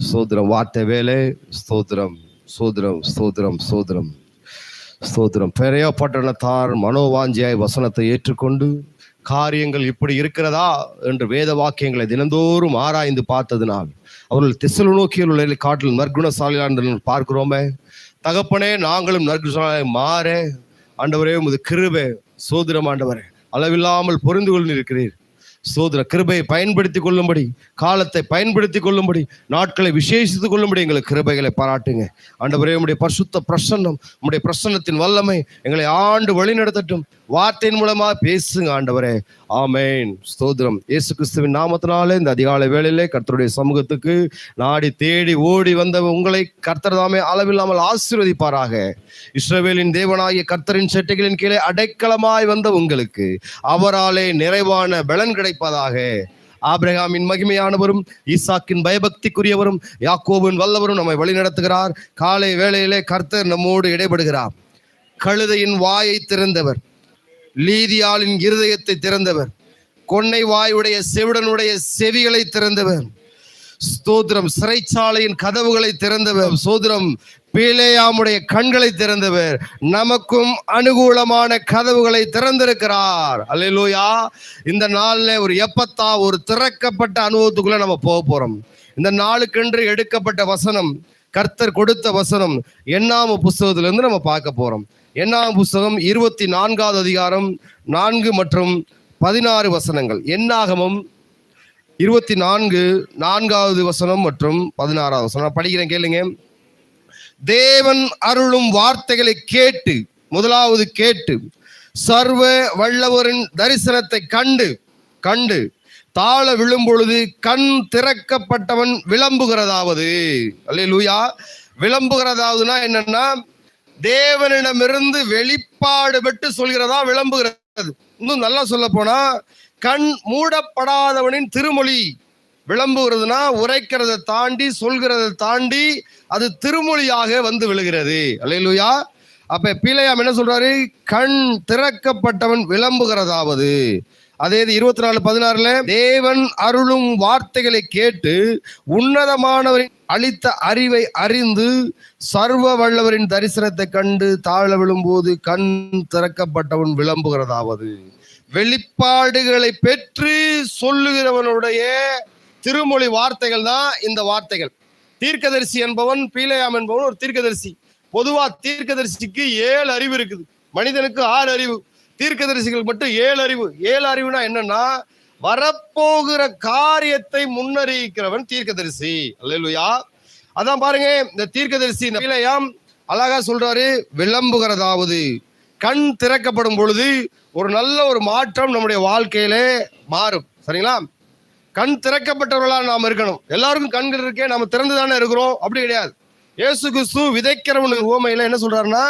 ஸ்தோத்திரம். வார்த்தை வேலை ஸ்தோத்திரம் ஸ்தோத்திரம் ஸ்தோத்திரம் ஸ்தோத்திரம். ஸ்தோத்திரம். பெரிய பட்டணத்தார் மனோவாஞ்சியாய் வசனத்தை ஏற்றுக்கொண்டு காரியங்கள் இப்படி இருக்கிறதா என்று வேத வாக்கியங்களை தினந்தோறும் ஆராய்ந்து பார்த்ததினால் அவர்கள் திசலு நோக்கியில் உள்ள காட்டில் நற்குணசாலியா பார்க்கிறோமே. தகப்பனே நாங்களும் நற்குணசாலியாக மாற. ஆண்டவரே உமது கிருபே சோதரம் ஆண்டவரே. அளவில்லாமல் பொருந்து கொண்டிருக்கிறீர் சோதர கிருபையை பயன்படுத்தி கொள்ளும்படி காலத்தை பயன்படுத்தி கொள்ளும்படி நாட்களை விசேஷித்துக் கொள்ளும்படி எங்களுக்கு கிருபைகளை பாராட்டுங்க. ஆண்டவரே உடைய பரிசுத்த பிரசன்னம் உடைய பிரசன்னத்தின் வல்லமை எங்களை ஆண்டு வழி நடத்தட்டும் வார்த்தையின் மூலமா பேசுங்க ஆண்டவரே. ஆமேன். ஸ்தோத்திரம். இயேசு கிறிஸ்துவின் நாமத்தினாலே இந்த அதிகாலை வேளையிலே கர்த்தருடைய சமூகத்துக்கு நாடி தேடி ஓடி வந்த உங்களை கர்த்தர் தாமே அளவில்லாமல் ஆசீர்வதிப்பாராக. இஸ்ரவேலின் தேவனாகிய கர்த்தரின் செட்டைகளின் கீழே அடைக்கலமாய் வந்த உங்களுக்கு அவராலே நிறைவான பலன் கிடைப்பதாக. ஆபிரகாமின் மகிமையானவரும் ஈசாக்கின் பயபக்திக்குரியவரும் யாக்கோவின் வல்லவரும் நம்மை வழிநடத்துகிறார் காலை வேளையிலே கர்த்தர் நம்மோடு இடைபடுகிறார். கழுதையின் வாயை திறந்தவர். லீதியாளின் இருதயத்தை திறந்தவர். கொன்னை வாயுடைய செவிடனுடைய செவிகளை திறந்தவர். ஸ்தோத்திரம் சிறைச்சாலையின் கதவுகளை திறந்தவர். சோதரம் பீலேயாமுடைய கண்களை திறந்தவர். நமக்கும் அனுகூலமான கதவுகளை திறந்திருக்கிறார். அல்லா இந்த நாளில் ஒரு எப்பத்தா ஒரு திறக்கப்பட்ட அனுபவத்துக்குள்ள நம்ம போக போறோம். இந்த நாளுக்கென்று எடுக்கப்பட்ட வசனம் கர்த்தர் கொடுத்த வசனம் எண்ணாம புஸ்தகத்திலிருந்து நம்ம பார்க்க போறோம். எண்ணாம புஸ்தகம் இருபத்தி நான்காவது அதிகாரம் நான்கு மற்றும் பதினாறு வசனங்கள். என்னாகமும் இருபத்தி நான்கு நான்காவது வசனம் மற்றும் பதினாறாவது வசனம். நான் படிக்கிறேன் கேளுங்க. தேவன் அருளும் வார்த்தைகளை கேட்டு முதலாவது கேட்டு சர்வ வல்லவரின் தரிசனத்தை கண்டு கண்டு தாழ விழும் பொழுது கண் திறக்கப்பட்டவன் விளம்புகிறதாவது. அல்லேலூயா. விளம்புகிறதாவதுன்னா என்னன்னா தேவனிடமிருந்து வெளிப்பாடு பெற்று சொல்கிறதா விளம்புகிறது. இன்னும் நல்லா சொல்ல போனா கண் மூடப்படாதவனின் திருமொழி விளம்புகிறதுனா உரைக்கிறதை தாண்டி சொல்கிறத தாண்டி அது திருமொழியாக வந்து விழுகிறது. அல்லேலூயா. அப்ப பீலையாம் என்ன சொல்றாரு? கண் திறக்கப்பட்டவன் விளம்புகிறதாவது. அதே இது இருபத்தி நாலு பதினாறுல தேவன் அருளும் வார்த்தைகளை கேட்டு உன்னதமானவரின் அளித்த அறிவை அறிந்து சர்வ வல்லவரின் தரிசனத்தை கண்டு தாழ விழும்போது கண் திறக்கப்பட்டவன் விளம்புகிறதாவது. வெளிப்பாடுகளை பெற்று சொல்லுகிறவனுடைய திருமொழி வார்த்தைகள் தான் இந்த வார்த்தைகள். தீர்க்கதரிசி என்பவன் பீலையாம் என்பவன் ஒரு தீர்க்கதரிசி. பொதுவா தீர்க்கதரிசிக்கு ஏழு அறிவு இருக்குது. மனிதனுக்கு ஆறு அறிவு. தீர்க்கதரிசிகள் மட்டும் ஏழு அறிவு. ஏழு அறிவுனா என்னன்னா வரப்போகிற காரியத்தை முன்னறிவிக்கிறவன் தீர்க்கதரிசி. அல்லா அதான் பாருங்க இந்த தீர்க்கதரிசி பீலையாம் அழகா சொல்றாரு விளம்புகிறதாவது. கண் திறக்கப்படும் பொழுது ஒரு நல்ல ஒரு மாற்றம் நம்முடைய வாழ்க்கையிலே மாறும். சரிங்களா? கண் திறக்கப்பட்டவர்களா நாம் இருக்கணும். எல்லாருக்கும் கண்கள் இருக்கே நம்ம திறந்து தானே இருக்கிறோம். அப்படி கிடையாது. ஏசு கிறிஸ்து விதைக்கிறவன் உவமையில என்ன சொல்றாருன்னா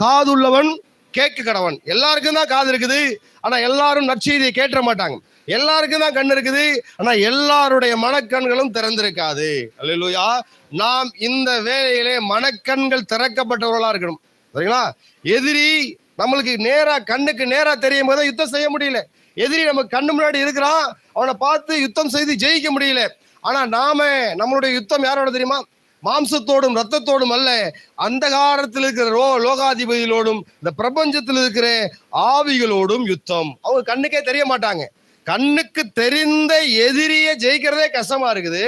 காதுள்ளவன் கேட்க கடவன். எல்லாருக்கும் தான் காது இருக்குது. ஆனா எல்லாரும் நற்செய்தியை கேட்ட மாட்டாங்க. எல்லாருக்கும் தான் கண் இருக்குது. ஆனா எல்லாருடைய மனக்கண்களும் திறந்திருக்காது. அல்லா நாம் இந்த வேலையிலே மனக்கண்கள் திறக்கப்பட்டவர்களா இருக்கணும். சரிங்களா? எதிரி நம்மளுக்கு நேரா கண்ணுக்கு நேரா தெரியும் போது யுத்தம் செய்ய முடியல. எதிரி நம்ம கண்ணு முன்னாடி இருக்கிறான். அவனை பார்த்து யுத்தம் செய்து ஜெயிக்க முடியல. ஆனா நாம நம்மளுடைய யுத்தம் யாரோட தெரியுமா? மாம்சத்தோடும் ரத்தத்தோடும் அல்ல. அந்த காலத்தில் இருக்கிற ரோ லோகாதிபதிகளோடும் இந்த பிரபஞ்சத்தில் இருக்கிற ஆவிகளோடும் யுத்தம். அவங்க கண்ணுக்கே தெரிய மாட்டாங்க. கண்ணுக்கு தெரிந்த எதிரியை ஜெயிக்கிறதே கஷ்டமா இருக்குது.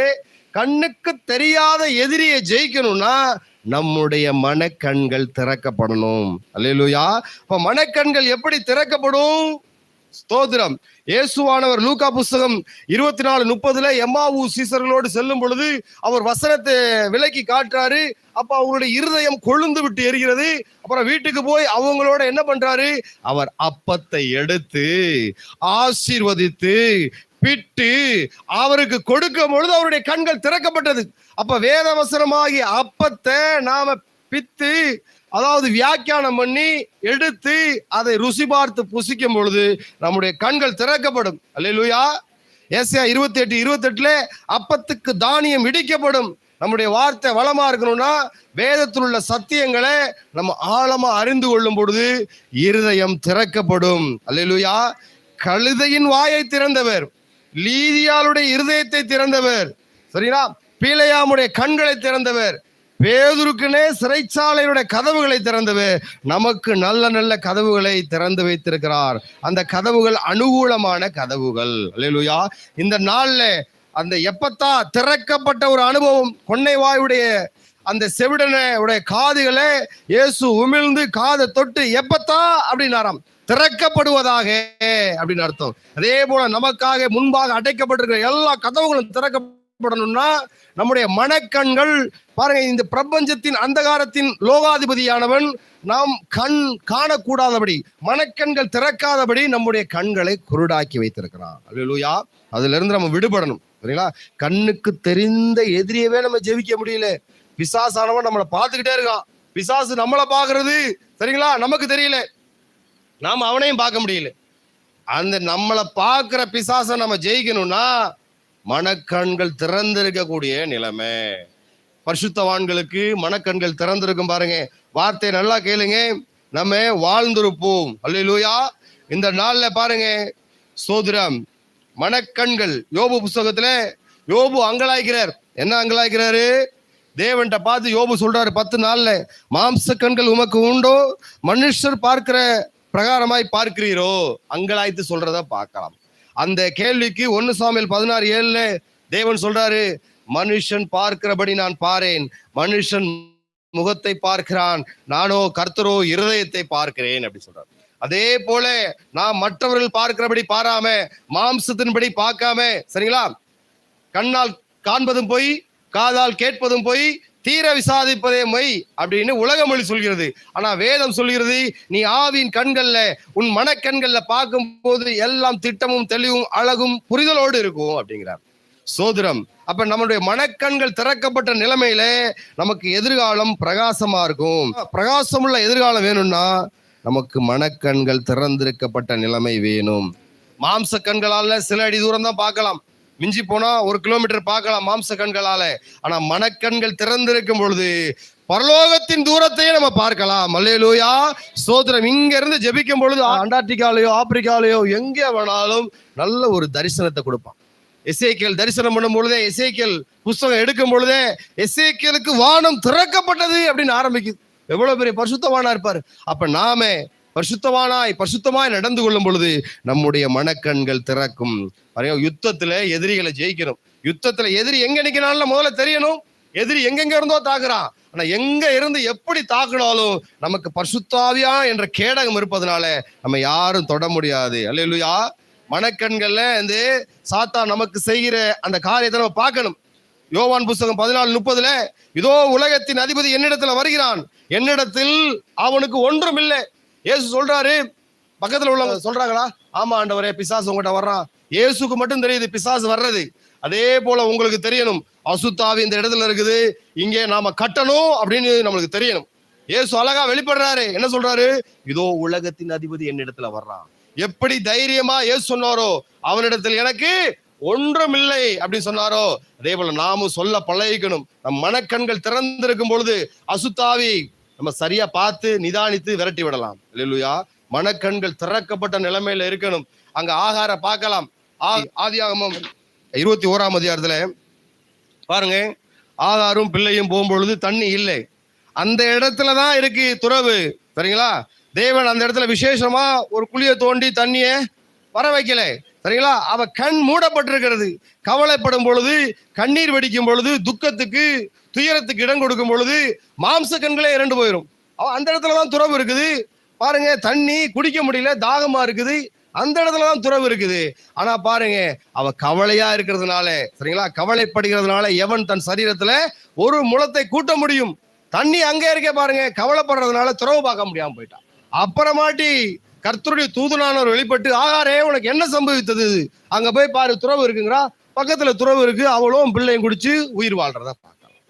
கண்ணுக்கு தெரியாத எதிரியை ஜெயிக்கணும்னா நம்முடைய மனக்கண்கள் திறக்கப்படணும். அல்லேலூயா. இப்ப மனக்கண்கள் எப்படி திறக்கப்படும்? ஸ்தோத்திரம். இயேசுவானவர் லூகா புஸ்தகம் இருபத்தி நாலு முப்பதுல எம்மாவு சீசர்களோடு செல்லும் பொழுது அவர் வசனத்தை விலக்கி காட்டுறாரு. அப்ப அவருடைய இருதயம் கொழுந்து விட்டு எரிகிறது. அப்புறம் வீட்டுக்கு போய் அவங்களோட என்ன பண்றாரு? அவர் அப்பத்தை எடுத்து ஆசீர்வதித்து பிட்டு அவருக்கு கொடுக்கும் பொழுது அவருடைய கண்கள் திறக்கப்பட்டது. அப்ப வேதவசனமாகி அப்பத்தை நாம பித்து அதாவது வியாக்கியானம் பண்ணி எடுத்து அதை ருசி பார்த்து புசிக்கும் பொழுது நம்முடைய கண்கள் திறக்கப்படும். அல்லேலூயா. ஏசியா இருபத்தி எட்டு இருபத்தி எட்டுல அப்பத்துக்கு தானியம் இடிக்கப்படும். நம்முடைய வார்த்தை வளமா இருக்கணும்னா வேதத்தில் உள்ள சத்தியங்களை நம்ம ஆழமா அறிந்து கொள்ளும் பொழுது இருதயம் திறக்கப்படும். அல்லேலூயா. கழுதையின் வாயை திறந்தவர் லீதியாளுடைய இருதயத்தை திறந்தவர் சரிங்களா பீலையாமுடைய கண்களை திறந்தவர் பேதுருக்குனே சிறைச்சாலையுடைய கதவுகளை திறந்தது நமக்கு நல்ல நல்ல கதவுகளை திறந்து வைத்திருக்கிறார். அந்த கதவுகள் அனுகூலமான கதவுகள். அல்லேலுயா. இந்த நாள்ல அந்த எப்பத்தா திறக்கப்பட்ட ஒரு அனுபவம் கொன்னைவாயுடைய அந்த செவிடனை உடைய காதுகளை இயேசு உமிழ்ந்து காதை தொட்டு எப்பத்தா அப்படின்னாராம். திறக்கப்படுவதாக அப்படின்னு அர்த்தம். அதே போல நமக்காக முன்பாக அடைக்கப்பட்டிருக்கிற எல்லா கதவுகளும் திறக்கப்படணும்னா நம்முடைய மனக்கண்கள் பாருங்க இந்த பிரபஞ்சத்தின் அந்தகாரத்தின் லோகாதிபதியானவன். நாம் கண் காணக்கூடாதபடி மனக்கண்கள் திறக்காதபடி நம்முடைய கண்களை குருடாக்கி வைத்திருக்கிறான். அல்லேலூயா. அதுல இருந்து நம்ம விடுபடணும். சரிங்களா? கண்ணுக்கு தெரிந்த எதிரியவே நம்ம ஜெபிக்க முடியல. பிசாசானவன் நம்மளை பார்த்துக்கிட்டே இருக்கான். பிசாசு நம்மளை பார்க்கிறது. சரிங்களா? நமக்கு தெரியல. நாம் அவனையும் பார்க்க முடியல. அந்த நம்மளை பார்க்குற பிசாசை நம்ம ஜெயிக்கணும்னா மனக்கண்கள் திறந்திருக்கக்கூடிய நிலைமை. பரிசுத்தவான்களுக்கு மனக்கண்கள் திறந்திருக்கும் பாருங்க. வார்த்தை நல்லா கேளுங்க. நம்ம வாழ்ந்திருப்போம். அல்லேலூயா. இந்த நாள்ல பாருங்க. சோதிரம் மனக்கண்கள். யோபு புஸ்தகத்துல யோபு அங்கலாய்க்கிறார். என்ன அங்கலாய்க்கிறாரு? தேவன்கிட்ட பார்த்து யோபு சொல்றாரு பத்து நாள்ல. மாம்ச கண்கள் உமக்கு உண்டோ? மனுஷர் பார்க்கிற பிரகாரமாய் பார்க்கிறீரோ? அங்கலாய்த்து சொல்றத பார்க்கலாம். அந்த கேள்விக்கு ஒன்னு சாமியில் பதினாறு ஏழுல தேவன் சொல்றாரு மனுஷன் பார்க்கிறபடி நான் பாரேன். மனுஷன் முகத்தை பார்க்கிறான். நானோ கர்த்தரோ இருதயத்தை பார்க்கிறேன் அப்படி சொல்றாரு. அதே போல நான் மற்றவர்கள் பார்க்கிறபடி பாராம மாம்சத்தின்படி பார்க்காம சரிங்களா? கண்ணால் காண்பதும் போய் காதால் கேட்பதும் போய் தீர விசாரிப்பதே மை அப்படின்னு உலக மொழி சொல்கிறது. ஆனா வேதம் சொல்கிறது நீ ஆவின் கண்கள்ல உன் மனக்கண்கள்ல பார்க்கும் போது எல்லாம் திட்டமும் தெளிவும் அழகும் புரிதலோடு இருக்கும் அப்படிங்கிறார். சோதிரம் அப்ப நம்மளுடைய மனக்கண்கள் திறக்கப்பட்ட நிலைமையில நமக்கு எதிர்காலம் பிரகாசமா இருக்கும். பிரகாசமுள்ள எதிர்காலம் வேணும்னா நமக்கு மனக்கண்கள் திறந்திருக்கப்பட்ட நிலைமை வேணும். மாம்ச கண்களால சில அடி தூரம் தான் பார்க்கலாம். மிஞ்சி போனா ஒரு கிலோமீட்டர் பார்க்கலாம் மாம்ச கண்களால. ஆனா மனக்கண்கள் திறந்திருக்கும் பொழுது பரலோகத்தின் தூரத்தையே நம்ம பார்க்கலாம். மல்லையிலூயா சோதரம் இங்க இருந்து ஜெபிக்கும் பொழுது அண்டார்டிகாலயோ ஆப்பிரிக்காலயோ எங்கே வேணாலும் நல்ல ஒரு தரிசனத்தை கொடுப்பான். எசேக்கியல் தரிசனம் பண்ணும் பொழுதே எசேக்கியல் புஸ்தகம் எடுக்கும் பொழுதே எசேக்கியலுக்கு வானம் திறக்கப்பட்டது அப்படின்னு ஆரம்பிக்குது. எவ்வளவு பெரிய பரிசுத்தவானா இருப்பாரு. அப்ப நாம பரிசுத்தவானாய் பரிசுத்தமாய் நடந்து கொள்ளும் பொழுது நம்முடைய மனக்கண்கள் திறக்கும். யுத்தத்துல எதிரிகளை ஜெயிக்கணும். யுத்தத்துல எதிரி எங்க நிக்கிறான்னு முதல்ல தெரியணும். எதிரி எங்கெங்க இருந்தோ தாக்குறான். ஆனா எங்க இருந்து எப்படி தாக்குனாலும் நமக்கு பரிசுத்தாவியா என்ற கேடகம் இருப்பதனால நம்ம யாரும் தொட முடியாது. அல்லேலூயா. மனக்கண்கள்ல வந்து சாத்தா நமக்கு செய்கிற அந்த காரியத்தை நம்ம பார்க்கணும். யோவான் புஸ்தகம் பதினாலு முப்பதுல இதோ உலகத்தின் அதிபதி என்னிடத்துல வருகிறான். என்னிடத்தில் அவனுக்கு ஒன்றும் இல்லை இயேசு சொல்றாரு. பக்கத்துல உள்ளவங்க சொல்றாங்களா? ஆமா ஆண்டவரே பிசாசு உங்ககிட்ட வர்றான். இயேசுக்கு மட்டும் தெரியுது பிசாசு வர்றது. அதே போல உங்களுக்கு தெரியணும். அசுத்தாவி இந்த இடத்துல இருக்குது. இங்கே நாம கட்டணும் அப்படின்னு நம்மளுக்கு தெரியணும். இயேசு அழகா வெளிப்படுறாரு. என்ன சொல்றாரு? இதோ உலகத்தின் அதிபதி என்னிடத்துல வர்றான். எப்படி தைரியமா இயேசு சொன்னாரோ அவனிடத்தில் எனக்கு ஒன்றும் இல்லை அப்படின்னு சொன்னாரோ அதே போல நாமும் சொல்ல பழகிக்கணும். நம் மனக்கண்கள் திறந்திருக்கும் பொழுது அசுத்தாவி நம்ம சரியா பார்த்து நிதானித்து விரட்டி விடலாம். இல்லையா மனக்கண்கள் திறக்கப்பட்ட நிலைமையில இருக்கணும். அங்க ஆகார பார்க்கலாம். ஆ- ஆதியாகமம் இருபத்தி ஓராம் அதிகாரத்துல பாருங்க. ஆகாரும் பிள்ளையும் போகும்பொழுது தண்ணி இல்லை. அந்த இடத்துல தான் இருக்கு துறவு. சரிங்களா? தேவன் அந்த இடத்துல விசேஷமா ஒரு குழியை தோண்டி தண்ணியை வர வைக்கல. சரிங்களா? அவ கண் மூடப்பட்டிருக்கிறது. கவலைப்படும் பொழுது கண்ணீர் வெடிக்கும் பொழுது துக்கத்துக்கு துயரத்துக்கு இடம் கொடுக்கும் பொழுது மாம்ச கண்களே இரண்டு போயிடும் அந்த இடத்துல தான் துறவு இருக்குது. பாருங்க தண்ணி குடிக்க முடியல தாகமா இருக்குது. அந்த இடத்துல தான் துறவு இருக்குது. ஆனா பாருங்க அவ கவலையா இருக்கிறதுனால சரிங்களா? கவலைப்படுகிறதுனால எவன் தன் சரீரத்துல ஒரு முளத்தை கூட்ட முடியும்? தண்ணி அங்கே இருக்க பாருங்க கவலைப்படுறதுனால துறவு பார்க்க முடியாம போயிட்டான். அப்புறமாட்டி கர்த்தருடைய தூதுனானவர் வெளிப்பட்டு ஆகாரே உனக்கு என்ன சம்பவித்தது? அங்க போய் பாரு துறவு இருக்குங்கிறா? பக்கத்துல துறவு இருக்கு. அவளும் பிள்ளையும் குடிச்சு உயிர் வாழ்றத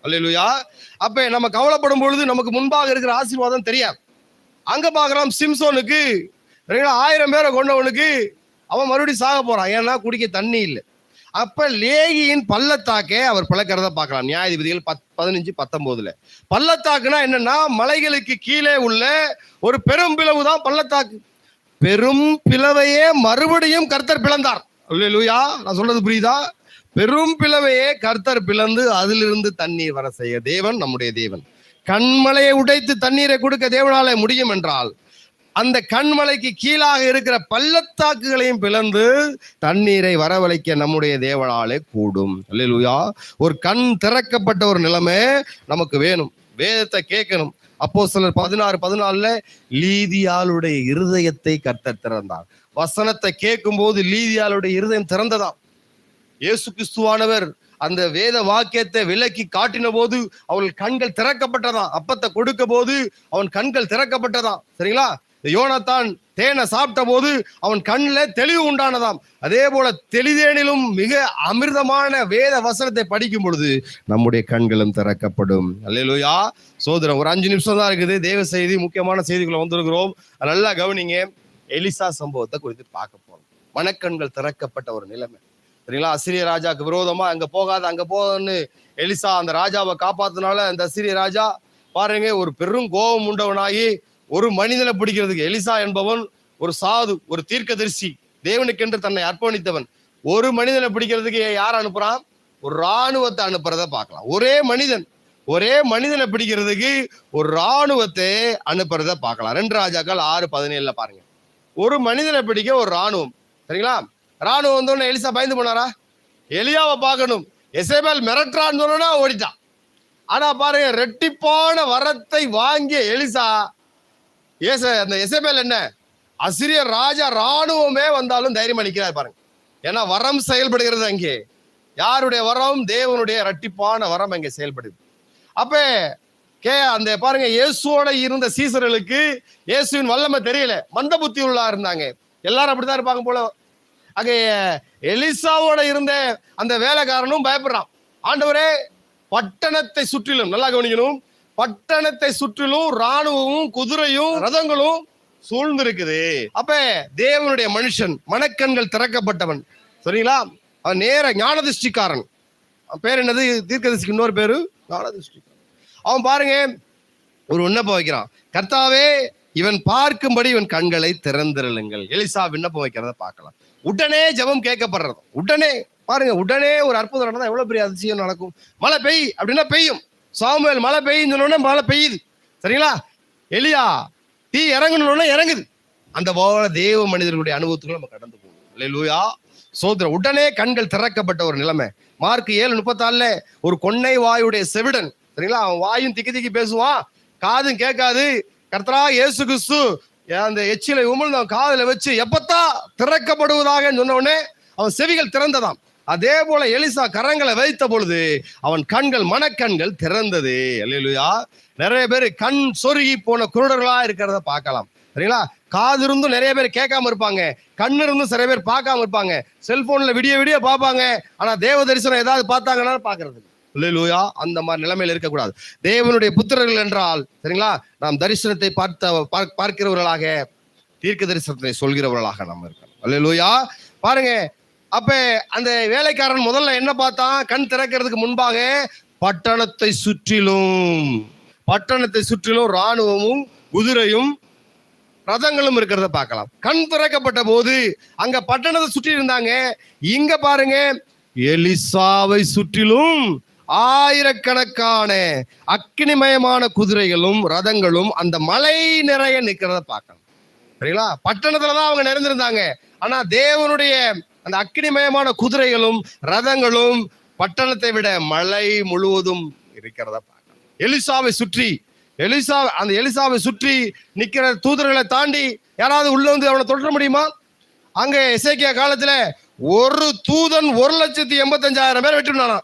அல்லா அப்ப நம்ம கவலைப்படும் பொழுது நமக்கு முன்பாக இருக்கிற ஆசீர்வாதம் தெரியாது. அங்க பாக்குறோம் சிம்சோனுக்கு ஆயிரம் பேரை கொண்டவனுக்கு அவன் மறுபடியும் சாக போறான். ஏன்னா குடிக்க தண்ணி இல்லை. அப்ப லேகியின் பள்ளத்தாக்கே அவர் பிளக்கிறத பார்க்கலாம் நியாயாதிபதிகள் பத் பதினஞ்சு பத்தொன்பதுல. பள்ளத்தாக்குனா என்னன்னா மலைகளுக்கு கீழே உள்ள ஒரு பெரும் பிளவு தான் பள்ளத்தாக்கு. பெரும் பிளவையே மறுபடியும் கர்த்தர் பிளந்தார். அல்லா நான் சொல்றது புரியுதா? பெரும் பிளவையே கர்த்தர் பிளந்து அதிலிருந்து தண்ணீர் வர செய்ய தேவன் நம்முடைய தேவன். கண்மலையை உடைத்து தண்ணீரை கொடுக்க தேவனால முடியும் என்றால் அந்த கண்மலைக்கு கீழாக இருக்கிற பள்ளத்தாக்குகளையும் பிளந்து தண்ணீரை வரவழைக்க நம்முடைய தேவனாலே கூடும். அல்லேலூயா ஒரு கண் திறக்கப்பட்ட ஒரு நிலைமை நமக்கு வேணும். வேதத்தை கேட்கணும். அப்போ சிலர் பதினாறு பதினாலுல லீதியாளுடைய இருதயத்தை கர்த்தர் திறந்தார். வசனத்தை கேட்கும் போது லீதியாளுடைய இருதயம் திறந்ததாம். இயேசு கிறிஸ்துவானவர் அந்த வேத வாக்கியத்தை விலக்கி காட்டின போது அவள் கண்கள் திறக்கப்பட்டதாம். அப்பத்தை கொடுக்க போது அவன் கண்கள் திறக்கப்பட்டதாம். சரிங்களா? யோனத்தான் தேனை சாப்பிட்ட போது அவன் கண்ணில் தெளிவு உண்டானதாம். அதே போல தெளிதேனிலும் மிக அமிர்தமான வேத வசனத்தை படிக்கும் பொழுது நம்முடைய கண்களும் திறக்கப்படும். அல்லையா சோதரம் ஒரு அஞ்சு நிமிஷம் தான் இருக்குது. தேவ செய்தி முக்கியமான செய்திகளை வந்திருக்கிறோம். அது நல்லா கவனிங்க. எலிசா சம்பவத்தை குறித்து பார்க்க போறோம். மனக்கண்கள் திறக்கப்பட்ட ஒரு நிலைமை. சரிங்களா? அசிரிய ராஜாக்கு விரோதமா அங்க போகாத அங்க போகன்னு எலிசா அந்த ராஜாவை காப்பாத்தினால அந்த அசிரிய ராஜா பாருங்க ஒரு பெரும் கோபம் உண்டவனாகி ஒரு மனிதனை பிடிக்கிறதுக்கு எலிசா என்பவன் ஒரு சாது ஒரு தீர்க்கதரிசி தேவனுக்கென்று தன்னை அர்ப்பணித்தவன் ஒரு மனிதனை பிடிக்கிறதுக்கு யார் அனுப்புறான்? ஒரு ராணுவத்தை அனுப்புறத பார்க்கலாம். ஒரே மனிதன் ஒரே மனிதனை பிடிக்கிறதுக்கு ஒரு ராணுவத்தை அனுப்புறத பார்க்கலாம். ரெண்டு ராஜாக்கள் ஆறு பதினேழுல பாருங்க. ஒரு மனிதனை பிடிக்க ஒரு ராணுவம் சரிங்களா? ராணுவம் வந்தோடனே எலிசா பயந்து போனாரா? எலியாவை பார்க்கணும். எசேபேல் மிரட்டுறான்னு சொன்னா ஓடிட்டான். ஆனா பாருங்க ரெட்டிப்பான வரத்தை வாங்கிய எலிசா ஏச அந்த எசேபேல் என்ன? அசிரிய ராஜா ராணுவமே வந்தாலும் தைரியம் அளிக்கிறார் பாருங்க. ஏன்னா வரம் செயல்படுகிறது அங்கே. யாருடைய வரம்? தேவனுடைய ரெட்டிப்பான வரம் அங்கே செயல்படுது. அப்ப ஏ அந்த பாருங்க இயேசுவோட இருந்த சீசர்களுக்கு இயேசுவின் வல்லமை தெரியல. மந்த புத்தி உள்ளா இருந்தாங்க. எல்லாரும் அப்படித்தான் இருப்பாங்க போல. அங்கே எலிசாவோட இருந்த அந்த வேலைக்காரனும் பயப்படுறான். ஆண்டவரே பட்டணத்தை சுற்றிலும் நல்லா கவனிக்கணும். பட்டணத்தை சுற்றிலும் ராணுவமும் குதிரையும் ரதங்களும் சூழ்ந்திருக்குது. அப்ப தேவனுடைய மனுஷன் மனக்கண்கள் திறக்கப்பட்டவன். சரிங்களா? அவன் நேர ஞானதிஷ்டிக்காரன். பேர் என்னது? தீர்க்கதிஷ்டிக்கு இன்னொரு பேரு? ஞானதிஷ்டி அவன் பாருங்க ஒரு விண்ணப்பம் வைக்கிறான். கர்த்தாவே இவன் பார்க்கும்படி இவன் கண்களை திறந்திருளுங்கள். எலிசா விண்ணப்பம் வைக்கிறத பார்க்கலாம். உடனே ஜெபம் கேட்கப்படுறது. உடனே பாருங்க உடனே ஒரு அற்புதம் நடந்தா எவ்வளவு பெரிய அதிசயம் நடக்கும். மழை பெய் அப்படின்னா பெய்யும். சாமுவேல் மழை பெய்யும் சொன்னோடனே மழை பெய்யுது. சரிங்களா? எலியா தீ இறங்கணும்னா இறங்குது. அந்த போல தேவ மனிதர்களுடைய அனுபவத்துக்குள்ள நம்ம கடந்து போகணும் லூயா சோதர உடனே கண்கள் திறக்கப்பட்ட ஒரு நிலைமை. மார்க் ஏழு முப்பத்தாறுல ஒரு கொன்னை வாயுடைய செவிடன் சரிங்களா அவன் வாயும் திக்கி திக்கி பேசுவான். காதும் கேட்காது. கர்த்தரா ஏசு கிறிஸ்து அந்த எச்சிலை உமிழ்ந்து அவன் வச்சு எப்பத்தா திறக்கப்படுவதாக சொன்ன உடனே அவன் செவிகள் திறந்ததாம். அதே போல எலிசா கரங்களை வைத்த பொழுது அவன் கண்கள் மனக்கண்கள் திறந்தது. அல்லேலூயா. நிறைய பேர் கண் சொருகி போன குருடர்களா இருக்கிறத பார்க்கலாம். சரிங்களா? காது இருந்தும் நிறைய பேர் கேட்காம இருப்பாங்க. கண் இருந்தும் சில பேர் பார்க்காம இருப்பாங்க. செல்போன்ல விடிய விடிய பார்ப்பாங்க. ஆனா தேவ தரிசனம் ஏதாவது பார்த்தாங்கன்னா பாக்குறது லூயா அந்த மாதிரி நிலைமையில் இருக்கக்கூடாது. தேவனுடைய புத்திரர்கள் என்றால் சரிங்களா? நாம் தரிசனத்தை பார்த்த பார்க்கிறவர்களாக தீர்க்க தரிசனத்தை சொல்கிறவர்களாக நாம் இருக்கணும். லூயா பாருங்க அப்ப அந்த வேலைக்காரன் முதல்ல என்ன பார்த்தான்? கண் திறக்கிறதுக்கு முன்பாக பட்டணத்தை சுற்றிலும் பட்டணத்தை சுற்றிலும் ராணுவமும் குதிரையும் ரதங்களும் இருக்கிறத பார்க்கலாம். கண் திறக்கப்பட்ட போது அங்க பட்டணத்தை சுற்றி இருந்தாங்க இங்க பாருங்க எலிசாவை சுற்றிலும் ஆயிரக்கணக்கான அக்னிமயமான குதிரைகளும் ரதங்களும் அந்த மலை நிறைய நிற்கிறத பார்க்கணும். சரிங்களா? பட்டணத்துல தான் அவங்க நிறைந்திருந்தாங்க. ஆனா தேவனுடைய அந்த அக்னிமயமான குதிரைகளும் ரதங்களும் பட்டணத்தை விட மலை முழுவதும் இருக்கிறத பார்க்கணும். எலிசாவை சுற்றி எலிசா அந்த எலிசாவை சுற்றி நிக்கிற தூதர்களை தாண்டி யாராவது உள்ள வந்து அவனை தொடர முடியுமா? அங்க இசைக்கிய காலத்துல ஒரு தூதன் ஒரு லட்சத்தி எண்பத்தஞ்சாயிரம் பேர் வெட்டினானா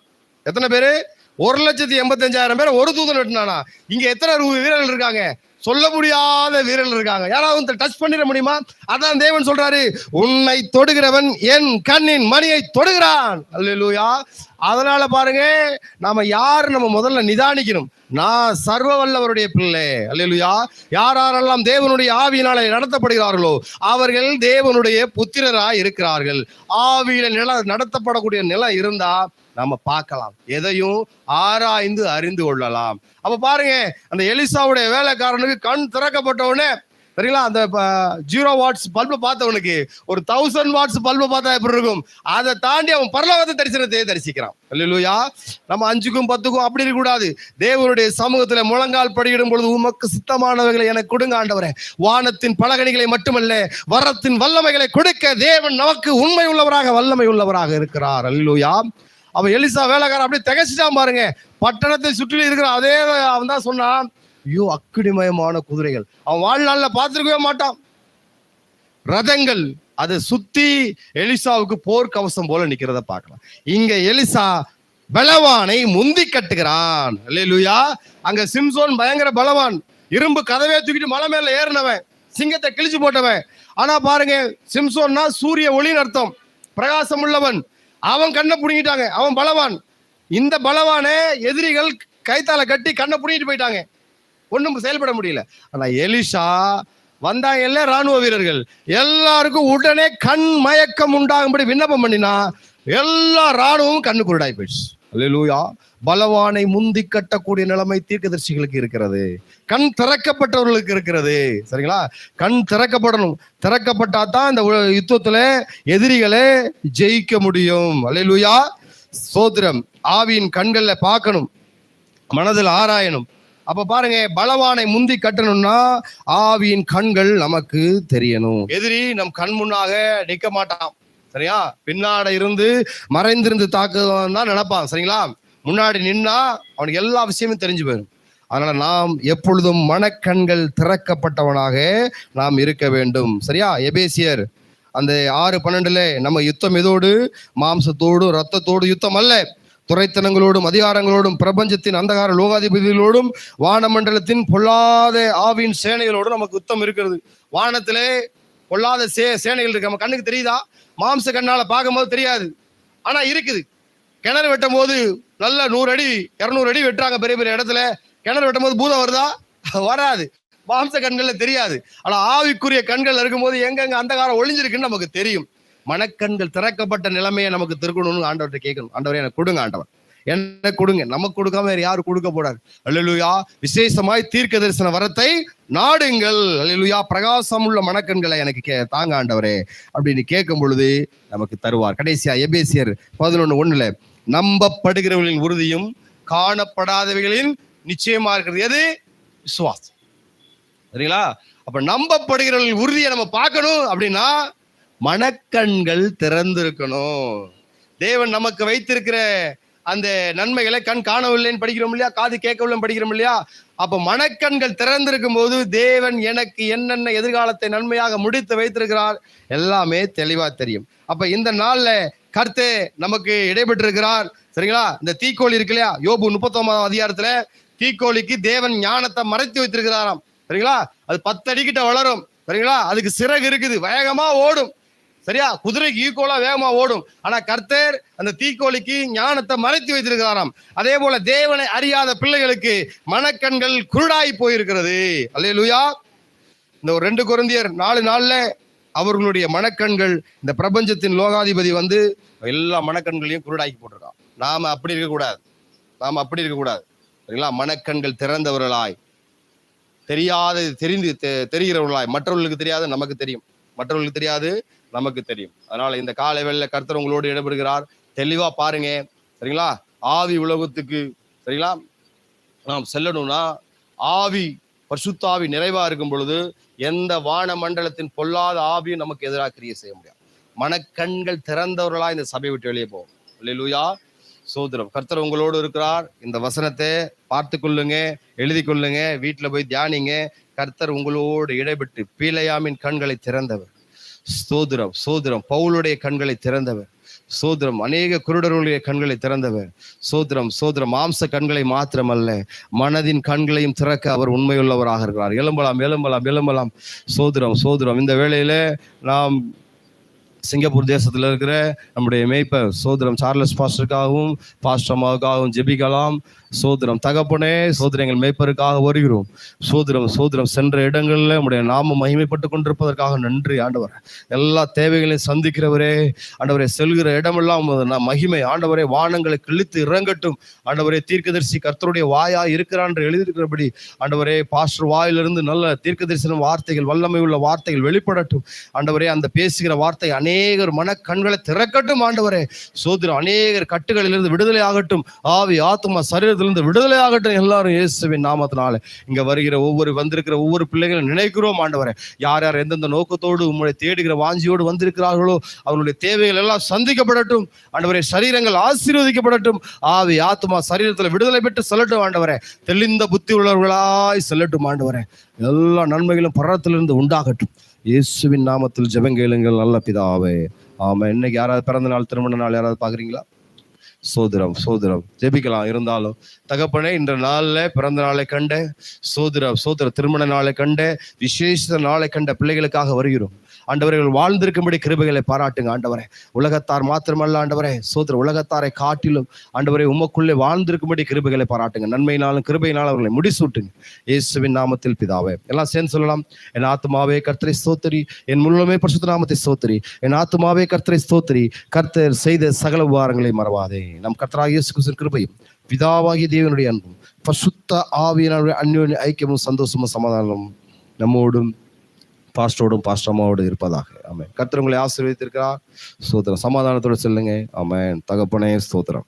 எத்தனை பேரு? ஒரு லட்சத்தி எண்பத்தஞ்சாயிரம் பேர் ஒரு தூதன் வெட்டினானா? இங்க எத்தனை ரு- வீரர்கள் இருக்காங்க? சொல்ல முடியாத வீரர்கள் இருக்காங்க. யாராவது டச் பண்ணிட முடியுமா? அதான் தேவன் சொல்றாரு உன்னை தொடுகிறவன் என் கண்ணின் மணியை தொடுகிறான். அல்லேலூயா. அதனால பாருங்க நாம யார் நம்ம முதல்ல நிதானிக்கணும்? நான் சர்வ வல்லவருடைய பிள்ளை. அல்லா யார் யாரெல்லாம் தேவனுடைய ஆவியினாலே நடத்தப்படுகிறார்களோ அவர்கள் தேவனுடைய புத்திரராய் இருக்கிறார்கள். ஆவியில நில நடத்தப்படக்கூடிய நிலம் இருந்தா நம்ம பார்க்கலாம். எதையும் ஆராய்ந்து அறிந்து கொள்ளலாம். அப்ப பாருங்க அந்த எலிசாவுடைய வேலைக்காரனுக்கு கண் திறக்கப்பட்டவனே சரிங்களா? அந்த ஜீரோ வாட்ஸ் பல்பை பார்த்தவனுக்கு ஒரு தௌசண்ட் வாட்ஸ் பல்பை பார்த்தா எப்படி இருக்கும்? அதை தாண்டி அவன் பரலோகத்தை தரிசனத்தை தரிசிக்கிறான். இல்லையா நம்ம அஞ்சுக்கும் பத்துக்கும் அப்படி இருக்கக்கூடாது. தேவனுடைய சமூகத்துல முழங்கால் படியிடும் பொழுது உமக்கு சித்தமானவைகளை எனக்கு கொடுங்க ஆண்டவரே. வானத்தின் பலகணிகளை மட்டுமல்ல வரத்தின் வல்லமைகளை கொடுக்க தேவன் நமக்கு உண்மை உள்ளவராக வல்லமை உள்ளவராக இருக்கிறார். அல்லூயா அவன் எலிசா வேலைக்காரன் அப்படியே திகச்சிட்டான் பாருங்க. பட்டணத்தை சுற்றிலும் இருக்கிற அதே அவன் தான் சொன்னான் ஐயோ அக்கிடிமயமான குதிரைகள். அவன் வாழ்நாள்ல பார்த்துருக்கவே மாட்டான். ரதங்கள் அதை சுத்தி எலிசாவுக்கு போர் கவசம் போல நிக்கிறத பார்க்கலாம். இங்க எலிசா பலவானை முந்தி கட்டுகிறான். இல்லையா அங்க சிம்சோன் பயங்கர பலவான். இரும்பு கதவே தூக்கிட்டு மலை மேல ஏறினவன் சிங்கத்தை கிழிச்சு போட்டவன். ஆனா பாருங்க சிம்சோன்னா சூரிய ஒளின்னு அர்த்தம். பிரகாசம் உள்ளவன் அவன் கண்ணை புடுங்கிட்டாங்க. அவன் பலவான். இந்த பலவானே எதிரிகள் கைத்தால கட்டி கண்ணை புடுங்கிட்டு போயிட்டாங்க. ஒன்றும் செயல்பட முடியல. ஆனா எலிஷா வந்தாங்க எல்லாம் ராணுவ வீரர்கள். எல்லாருக்கும் உடனே கண் மயக்கம் உண்டாகும்படி விண்ணப்பம் பண்ணினா எல்லா ராணுவமும் கண்ணு குருடாய் போயிடுச்சு. அல்லேலூயா. பலவானை முந்தி கட்டக்கூடிய நிலைமை தீர்க்கதரிசிகளுக்கு இருக்கிறது. கண் திறக்கப்பட்டவர்களுக்கு இருக்கிறது. சரிங்களா? கண் திறக்கப்படணும். திறக்கப்பட்டா தான் இந்த யுத்தத்துல எதிரிகளை ஜெயிக்க முடியும். அல்லேலூயா. சோத்திரம். ஆவியின் கண்களில் பார்க்கணும். மனதில் ஆராயணும். அப்ப பாருங்க பலவானை முந்தி கட்டணும்னா ஆவியின் கண்கள் நமக்கு தெரியணும். எதிரி நம் கண் முன்னாக நிற்க மாட்டான். சரியா? பின்னாட இருந்து மறைந்திருந்து தாக்குதான் தான் நினைப்பான் சரிங்களா? முன்னாடி நின்னா அவனுக்கு எல்லா விஷயமும் தெரிஞ்சு போயிடும் அதனால நாம் எப்பொழுதும் மனக்கண்கள் திறக்கப்பட்டவனாக நாம் இருக்க வேண்டும். சரியா? எபேசியர் அந்த ஆறு பன்னெண்டுல நம்ம யுத்தம் எதோடு? மாம்சத்தோடு ரத்தத்தோடு யுத்தம் அல்ல. துறைத்தனங்களோடும் அதிகாரங்களோடும் பிரபஞ்சத்தின் அந்தகார லோகாதிபதிகளோடும் வானமண்டலத்தின் பொல்லாத ஆவியின் சேனைகளோடும் நமக்கு யுத்தம் இருக்கிறது. வானத்திலே பொல்லாத சே சேனைகள் இருக்கு. நம்ம கண்ணுக்கு தெரியுதா? மாம்ச கண்ணால பார்க்கும்போது தெரியாது. ஆனா இருக்குது. கிணறு வெட்டும் போது நல்ல நூறு அடி இரநூறு அடி வெட்டுறாங்க பெரிய பெரிய இடத்துல. கிணறு வெட்டும் போது பூதம் வருதா? வராது. மாம்ச கண்கள்ல தெரியாது. ஆனா ஆவிக்குரிய கண்கள் இருக்கும்போது எங்கெங்க அந்தகாரம் ஒளிஞ்சிருக்குன்னு நமக்கு தெரியும். மனக்கண்கள் திறக்கப்பட்ட நிலைமையை நமக்கு திருக்கணும்னு ஆண்டவர்கிட்ட கேட்கணும். ஆண்டவரே எனக்கு கொடுங்க ஆண்டவர். என்ன கொடுங்க. நமக்கு கொடுக்காம வேற யாரு கொடுக்க போறாரு. அழிலுயா விசேஷமாய் தீர்க்க தரிசன வரத்தை நாடுங்கள். அழிலுயா பிரகாசம் உள்ள மணக்கண்களை எனக்கு கே தாங்க ஆண்டவரே. அப்படின்னு கேட்கும் பொழுது நமக்கு தருவார். கடைசியா எபேசியர் பதினொன்னு ஒண்ணுல நம்பப்படுகிறவர்களின் உறுதியும் காணப்படாதவைகளின் நிச்சயமா இருக்கிறது. எது? விசுவாசம். சரிங்களா? அப்ப நம்பப்படுகிறவர்களின் உறுதியை நம்ம பார்க்கணும் அப்படின்னா மனக்கண்கள் திறந்திருக்கணும். தேவன் நமக்கு வைத்திருக்கிற அந்த நன்மைகளை கண் காணவில்லைன்னு படிக்கிறோம் இல்லையா? காது கேட்கவில்லை படிக்கிறோம் இல்லையா? அப்ப மனக்கண்கள் திறந்திருக்கும் போது தேவன் எனக்கு என்னென்ன எதிர்காலத்தை நன்மையாக முடித்து வைத்திருக்கிறார் எல்லாமே தெளிவா தெரியும். அப்ப இந்த நாள்ல கர்த்தே நமக்கு இடைபெற்றிருக்கிறார் சரிங்களா? இந்த தீக்கோழி இருக்கு இல்லையா? யோபு முப்பத்தொன்பதாம் அதிகாரத்துல தீக்கோழிக்கு தேவன் ஞானத்தை மறைத்து வைத்திருக்கிறாராம். சரிங்களா? அது பத்து அடிக்கிட்ட வளரும். சரிங்களா? அதுக்கு சிறகு இருக்குது. வேகமா ஓடும். சரியா? குதிரைக்கு ஈக்குவலா வேகமா ஓடும். ஆனா கர்த்தர் அந்த தீக்கோழிக்கு ஞானத்தை மறைத்து வைத்திருக்கிறாராம். அதே போல தேவனை அறியாத பிள்ளைகளுக்கு மனக்கண்கள் குருடாய் போயிருக்கிறது. அல்லேலூயா. இந்த ஒரு ரெண்டு குருந்தியர் நாலு நாள்ல அவர்களுடைய மனக்கண்கள் இந்த பிரபஞ்சத்தின் லோகாதிபதி வந்து எல்லா மனக்கண்களையும் குருடாக்கி போட்டிருக்கான். நாம அப்படி இருக்கக்கூடாது. நாம அப்படி இருக்கக்கூடாது. சரிங்களா மனக்கண்கள் திறந்தவர்களாய். தெரியாத தெரிந்து தெ- தெரிகிறவர்களாய். மற்றவர்களுக்கு தெரியாது நமக்கு தெரியும். மற்றவர்களுக்கு தெரியாது நமக்கு தெரியும். அதனால இந்த காலை வேளையில கர்த்தர் உங்களோடு இடம்பெறுகிறார். தெளிவா பாருங்க. சரிங்களா? ஆவி உலகத்துக்கு சரிங்களா? நாம் செல்லணும்னா ஆவி பரிசுத்தாவி நிறைவா இருக்கும் பொழுது எந்த வான மண்டலத்தின் பொல்லாத ஆவியும் நமக்கு எதிராக கிரியை செய்ய முடியாது. மனக்கண்கள் திறந்தவர்களா இந்த சபையை விட்டு வெளியே போகும் அல்லேலூயா. சோதரம் கர்த்தர் உங்களோடு இருக்கிறார். இந்த வசனத்தை பார்த்து கொள்ளுங்க எழுதி கொள்ளுங்க வீட்டில் போய் தியானிங்க. கர்த்தர் உங்களோடு இடைபெற்று பீலையாமின் கண்களை திறந்தவர். ஸ்தோதிரம் சோதிரம் பவுலுடைய கண்களை திறந்தவர். சோதரம் அநேக குருடர்களுடைய கண்களை திறந்தவர். சோதரம் சோதரம் மாம்ச கண்களை மாத்திரமல்ல. மனதின் கண்களையும் திறக்க அவர் உண்மையுள்ளவராக இருக்கிறார். எழும்பலாம் எழும்பலாம் எழும்பலாம். சோதரம் சோதரம் இந்த வேளையில நாம் சிங்கப்பூர் தேசத்தில் இருக்கிற நம்முடைய மேய்ப்பர் சோதரம் சார்லஸ் பாஸ்டருக்காகவும் பாஸ்டமாவுக்காகவும் ஜெபிக்கலாம். சோதரம் தகப்பனே சோதரம் எங்கள் மேய்ப்பருக்காக வருகிறோம். சோதரம் சோதரம் சென்ற இடங்களில் நம்முடைய நாம மகிமைப்பட்டு கொண்டிருப்பதற்காக நன்றி ஆண்டவர். எல்லா தேவைகளையும் சந்திக்கிறவரே ஆண்டவரே செல்கிற இடமெல்லாம் நான் மகிமை ஆண்டவரே வானங்களை கிழித்து இறங்கட்டும். ஆண்டவரே தீர்க்கதரிசி கர்த்தருடைய வாயா இருக்கிறான் என்று எழுதியிருக்கிறபடி ஆண்டவரே பாஸ்டர் வாயிலிருந்து நல்ல தீர்க்க தரிசனம் வார்த்தைகள் வல்லமை உள்ள வார்த்தைகள் வெளிப்படட்டும். ஆண்டவரே அந்த பேசுகிற வார்த்தை அநேகர் மன கண்களை திறக்கட்டும் ஆண்டவரே. சோதரம் அநேகர் கட்டுகளிலிருந்து விடுதலை ஆகட்டும். ஆவி ஆத்மா சரீரத்திலிருந்து விடுதலை ஆகட்டும் எல்லாரும் இயேசுவின் நாமத்தினால. இங்க வருகிற ஒவ்வொரு வந்திருக்கிற ஒவ்வொரு பிள்ளைகளும் நினைக்கிறோம் ஆண்டவரே. யார் யார் எந்தெந்த நோக்கத்தோடு உங்களை தேடுகிற வாஞ்சியோடு வந்திருக்கிறார்களோ அவர்களுடைய தேவைகள் எல்லாம் சந்திக்கப்படட்டும். ஆண்டவரே சரீரங்கள் ஆசீர்வதிக்கப்படட்டும். ஆவி ஆத்மா சரீரத்தில் விடுதலை பெற்று செல்லட்டும் ஆண்டவரே. தெளிந்த புத்தி உள்ளவர்களாய் செல்லட்டும் ஆண்டவரே. எல்லா நன்மைகளும் பரத்திலிருந்து உண்டாகட்டும். இயேசுவின் நாமத்தில் ஜெபங்கேளுங்கள் நல்ல பிதாவே. ஆமாம் இன்னைக்கு யாராவது பிறந்த நாள் திருமண நாள் யாராவது பார்க்குறீங்களா? சோதரம் சோதரம். ஜெபிக்கலாம் இருந்தாலும். தகப்பனே இந்த நாளில் பிறந்த நாளை கண்ட சோதரம் சோதர திருமண நாளை கண்ட விசேஷ நாளை கண்ட பிள்ளைகளுக்காக வருகிறோம். ஆண்டவர்கள் வாழ்ந்திருக்கும்படி கிருபைகளை பாராட்டுங்க ஆண்டவரே. உலகத்தார் மாத்திரமல்ல ஆண்டவரே. சோதர உலகத்தாரை காட்டிலும் ஆண்டவரே உமக்குள்ளே வாழ்ந்திருக்கும்படி கிருபைகளை பாராட்டுங்க. நன்மையினாலும் கிருபையினாலும் அவர்களை முடிசூட்டுங்க. இயேசுவின் நாமத்தில் பிதாவே. எல்லாம் சேர்ந்து சொல்லலாம். என் ஆத்மாவே கர்த்தரை ஸ்தோத்திரி. என் முழுமே பரிசுத்த நாமத்தை ஸ்தோத்திரி. என் ஆத்மாவே கர்த்தரை ஸ்தோத்திரி. கர்த்தர் செய்த சகல உபாரங்களை மறவாதே. நம் கர்த்தராக இயேசு கிறிஸ்துவின் கிருபையும் பிதாவாகிய தேவனுடைய அன்பும் பசுத்த ஆவியனுடைய அந்யோன்ய ஐக்கியமும் சந்தோஷமும் சமாதானமும் நம்மோடும் பாஸ்டரோடும் பாஸ்டமாவோடும் இருப்பதாக. ஆமாம் கத்திரங்களை ஆசீர்வதித்திருக்கிறார். ஸ்தோத்திரம். சமாதானத்தோடு செல்லுங்க. ஆமாம் தகப்பனே ஸ்தோத்திரம்.